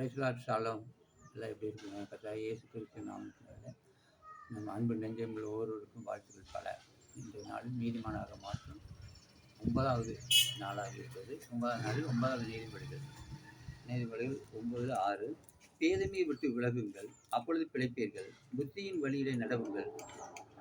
பிரைஸ்லாட் சாலம் எல்லாம் எப்படி இருக்குங்க கதா இயேசு கிறிஸ்து நாமத்தினால நம்ம அன்பு நெஞ்சங்கள் ஒவ்வொருவருக்கும் வாழ்த்துக்கள் பல. இன்றைய நாளும் நீதிமானாக மாற்றும் ஒன்பதாவது நாளாக இருக்கிறது. ஒன்பதாம் நாளில் ஒன்பதாவது நீதிபதிகள். நீதிபதிகள் ஒன்பது ஆறு. பேதமையை விட்டு விலகுங்கள். அப்பொழுது பிழைப்பீர்கள். புத்தியின் வழியிலே நடவுங்கள்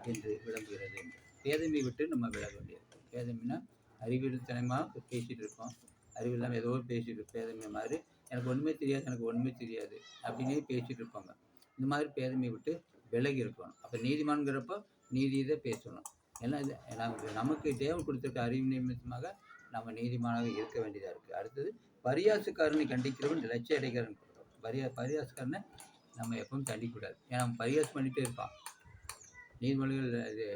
என்று விளம்புகிறது பேதமையை விட்டு நம்ம விலக வேண்டியது பேதமைனா அறிவியல்தனமாக பேசிகிட்டு இருக்கோம் அறிவு இல்லாமல் ஏதோ பேசிட்டு பேதமை மாதிரி எனக்கு ஒன்றுமே தெரியாது எனக்கு ஒன்றுமே தெரியாது அப்படின்னே பேசிகிட்டு இருப்பாங்க. இந்த மாதிரி பேதமையை விட்டு விலகி இருக்கணும். அப்போ நீதிமான்கிறப்போ நீதியை தான் பேசணும். ஏன்னா இது நமக்கு நமக்கு தேவை கொடுத்துருக்க அறிவு நிமித்தமாக நம்ம நீதிமானாக இருக்க வேண்டியதாக இருக்குது அடுத்தது பரியாசுக்காரனை கண்டிக்கிறவன் லட்சிய அடைகிறன் பரியா பரியாசுக்காரனை நம்ம எப்பவும் தண்டிக்கூடாது ஏன்னா அவன் பரியாசம் பண்ணிகிட்டே இருப்பான். நீதிமொழிகள் இது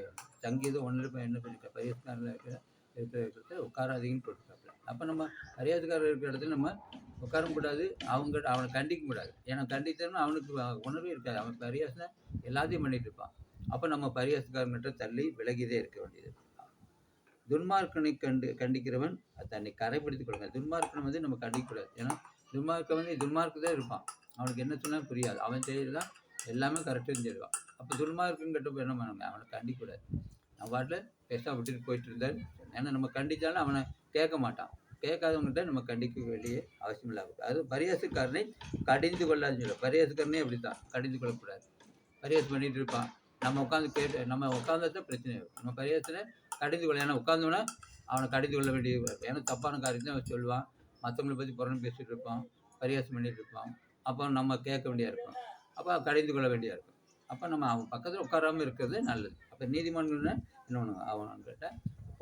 சங்கீதம் ஒன்று என்ன பண்ணிருக்க பரியாசக்காரில் இருக்கிற இருக்கிற இடத்துல உட்காராதீங்கன்னு போட்டுருக்காப்புல அப்போ நம்ம மரியாதைக்காரர் இருக்கிற இடத்துல நம்ம உட்காரவும் கூடாது அவங்க அவனை கண்டிக்க கூடாது. ஏன்னா கண்டித்தோம்னா அவனுக்கு உணர்வே இருக்காது. அவன் பரியாசனை எல்லாத்தையும் பண்ணிட்டு இருப்பான். அப்போ நம்ம பரியாசக்காரன்கிட்ட தள்ளி விலகிதே இருக்க வேண்டியது. துன்மார்க்கனை கண்டு கண்டிக்கிறவன் தன்னை கரைப்படுத்திக் கொடுங்க துன்மார்க்கனை வந்து நம்ம கண்டிக்கக்கூடாது ஏன்னா துன்மார்க்கன் வந்து துன்மார்க்கு தான் இருப்பான். அவனுக்கு என்ன சொன்னாலும் புரியாது. அவன் செய்யறதான் எல்லாமே கரெக்டாக செஞ்சிருவான் அப்போ துன்மார்க்குன்னு கட்டப்போ என்ன பண்ணுங்க அவனை கண்டிக்கூடாது நம்ம பாட்டில் பெருசாக விட்டுட்டு போயிட்டு இருந்தாரு. ஏன்னா நம்ம கண்டித்தாலும் அவனை கேட்க மாட்டான். கேட்காதவங்கிட்ட நம்ம கண்டிக்க வேண்டிய அவசியம் இல்லாமல் அது பரியாசக்காரனை கடிந்து கொள்ளாதுன்னு சொல்ல பரியாசக்காரனே அப்படி தான் கடிந்து கொள்ளக்கூடாது. பரியாசம் பண்ணிகிட்டு இருப்பான். நம்ம உட்காந்து கேட்டு நம்ம உட்காந்தா பிரச்சனை இருக்கும் நம்ம பரியாசனை கடிந்து கொள்ள ஏன்னா உட்காந்தோன்னா அவனை கடிந்து கொள்ள வேண்டிய ஏன்னா தப்பான காரியத்தை அவன் சொல்லுவான். மற்றவங்களை பற்றி புறணும் பேசிகிட்டு இருப்பான். பரியாசம் பண்ணிகிட்டு இருப்பான். அப்போ நம்ம கேட்க வேண்டியா இருக்கும். அப்போ கடிந்து கொள்ள வேண்டியா இருக்கும். அப்போ நம்ம அவன் பக்கத்தில் உட்காராமல் இருக்கிறது நல்லது. அப்போ நீதிமன்றம்னா இன்னொன்று பண்ணுவாங்க? அவன்கிட்ட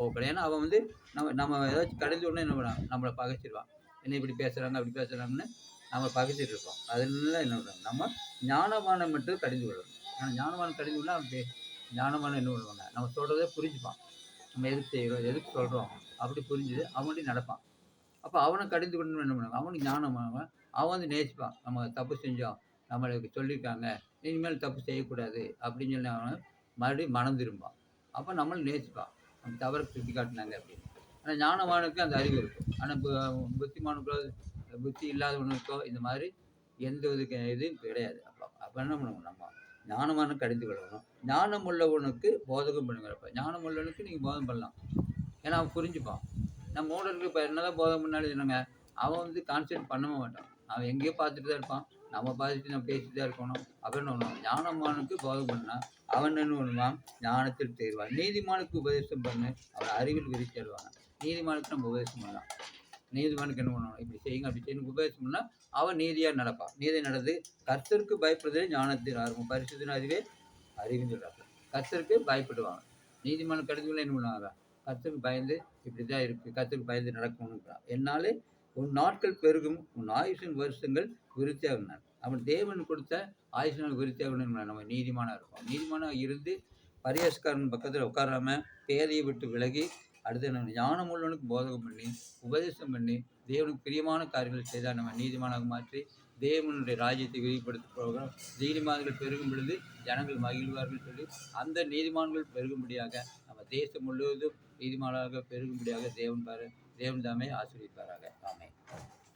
போகக்கூடாது ஏன்னா அவன் வந்து நம்ம நம்ம ஏதாச்சும் கடிஞ்ச உடனே என்ன பண்ணுவான்? நம்மளை பகைச்சிடுவான் என்ன இப்படி பேசுகிறாங்க அப்படி பேசுகிறாங்கன்னு நம்ம பகைச்சிட்டு இருப்போம். அதனால என்ன பண்ணுவாங்க? நம்ம ஞானமானம் மட்டும் கடிந்து விடணும் ஆனால் ஞானமானம் கடிந்து விட அவன் ஞானமானம் என்ன பண்ணுவாங்க? நம்ம சொல்கிறதே புரிஞ்சுப்பான். நம்ம எதுக்கு செய்கிறோம் எதுக்கு சொல்கிறோம் அப்படி புரிஞ்சுது அவன்கிட்ட நடப்பான். அப்போ அவனை கடிந்து கொண்டு என்ன பண்ணுவாங்க அவனுக்கு ஞானமானவன் அவன் வந்து நேசிப்பான். நம்ம தப்பு செஞ்சோம் நம்மளுக்கு சொல்லியிருக்காங்க இனிமேல் தப்பு செய்யக்கூடாது அப்படின்னு சொல்லி அவன் மறுபடியும் மனம் திரும்பான் அப்போ நம்மளும் நேசிப்பான். அந்த தவறை சுட்டி காட்டினாங்க அப்படின்னு ஆனால் ஞானவானுக்கு அந்த அறிவு இருக்கும் ஆனால் புத்திமானுக்கோ புத்தி இல்லாதவனுக்கோ இந்த மாதிரி எந்த ஒரு இதுவும் கிடையாது. அப்போ அப்போ என்ன பண்ணுவோம் நம்ம? ஞானமான கடிந்து கொள்ளணும் ஞானம் உள்ளவனுக்கு போதகம் பண்ணுங்கிறப்ப ஞானம் உள்ளவனுக்கு நீங்கள் போதம் பண்ணலாம். ஏன்னா அவன் புரிஞ்சுப்பான். நம்ம மூடருக்கு இப்போ என்னதான் போதம் பண்ணாலும் என்னங்க? அவன் வந்து கான்சென்ட் பண்ணவே மாட்டான். அவன் எங்கேயோ பார்த்துட்டு தான் இருப்பான். நம்ம பார்த்துட்டு நம்ம பேசிட்டு தான் இருக்கணும். அப்படின்னு ஒன்று ஞானமானுக்கு போதம் பண்ணா அவன் என்ன பண்ணுவான் ஞானத்தில் தேர்வான். நீதிமானுக்கு உபதேசம் பண்ணு அவன் அறிவில் விரிச்சிடுவாங்க நீதிமானுக்கு நம்ம உபதேசம் பண்ணலாம். நீதிமானுக்கு என்ன பண்ணணும் இப்படி செய்யுங்க அப்படி செய்யணும் உபதேசம் பண்ணால் அவன் நீதியாக நடப்பான். நீதி நடந்து கர்த்தருக்கு பயப்படுறதே ஞானத்தின் ஆர்வம். பரிசுத்தின் அறிவே அறிவின்னு சொல்கிறாங்க கர்த்தருக்கு பயப்படுவாங்க நீதிமான கடிதங்கள் என்ன பண்ணுவாங்க? கர்த்தருக்கு பயந்து இப்படி தான் இருக்குது கர்த்தருக்கு பயந்து நடக்கணுன்றான் என்னாலே உன் நாட்கள் பெருகும் உன் ஆயுஷின் வருஷங்கள் விருத்தியாகினார் அவன் தேவன் கொடுத்த ஆயுஷனால் விருத்தியாகணும் நம்ம நீதிமானாக இருக்கும் நீதிமானாக இருந்து பரியாசக்காரன் பக்கத்தில் உட்காராம பேதையை விட்டு விலகி அடுத்து நம்ம ஞானம் உள்ளவனுக்கு போதகம் பண்ணி உபதேசம் பண்ணி தேவனுக்கு பிரியமான காரியங்கள் செய்தால் நம்ம நீதிமானாக மாற்றி தேவனுடைய ராஜ்யத்தை விரிவுபடுத்த போகிறோம் நீதிமான்கள் பெருகும் பொழுது ஜனங்கள் மகிழ்வார்கள் சொல்லி அந்த நீதிமான்கள் பெருகும்படியாக நம்ம தேசம் முழுவதும் நீதிமானாக பெருகும்படியாக தேவன் பாரு प्रेम दमे आशीर्वाद करा गए आमीन।